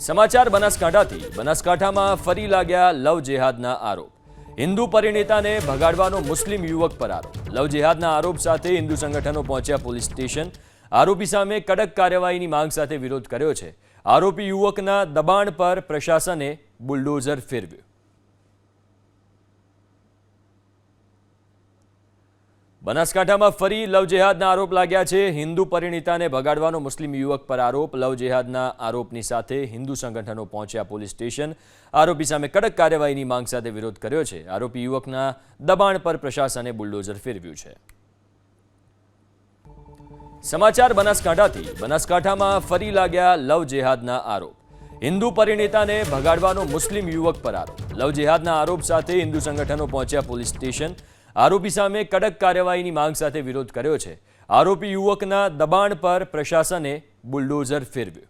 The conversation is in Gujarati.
સમાચાર બનાસકાંઠાથી. બનાસકાંઠામાં ફરી લાગ્યા લવ જેહાદના આરોપ. હિન્દુ પરિણેતાને ભગાડવાનો મુસ્લિમ યુવક પર આરોપ લવ જેહાદના આરોપ સાથે હિન્દુ સંગઠનો પહોંચ્યા પોલીસ સ્ટેશન. આરોપી સામે કડક કાર્યવાહીની માંગ સાથે વિરોધ કર્યો છે. આરોપી યુવકના દબાણ પર પ્રશાસને બુલડોઝર ફેરવ્યું. બનાસકાંઠામાં ફરી લવ જેહાદના આરોપ લાગ્યા છે. હિન્દુ પરિણીતાને ભગાડવાનો મુસ્લિમ યુવક પર આરોપ. લવ જેહાદના આરોપની સાથે હિન્દુ સંગઠનો પહોંચ્યા પોલીસ સ્ટેશન. આરોપી સામે કડક કાર્યવાહીની માંગ સાથે વિરોધ કર્યો છે. આરોપી યુવકના દબાણ પર પ્રશાસને બુલડોઝર ફેરવ્યું છે. સમાચાર બનાસકાંઠાથી. બનાસકાંઠામાં ફરી લાગ્યા લવ જેહાદના આરોપ. હિન્દુ પરિણીતાને ભગાડવાનો મુસ્લિમ યુવક પર આરોપ. લવ જેહાદના આરોપ સાથે હિન્દુ સંગઠનો પહોંચ્યા પોલીસ સ્ટેશન. આરોપી સામે કડક કાર્યવાહીની માંગ સાથે વિરોધ કર્યો છે. આરોપી યુવકના દબાણ પર પ્રશાસને બુલડોઝર ફેરવ્યું.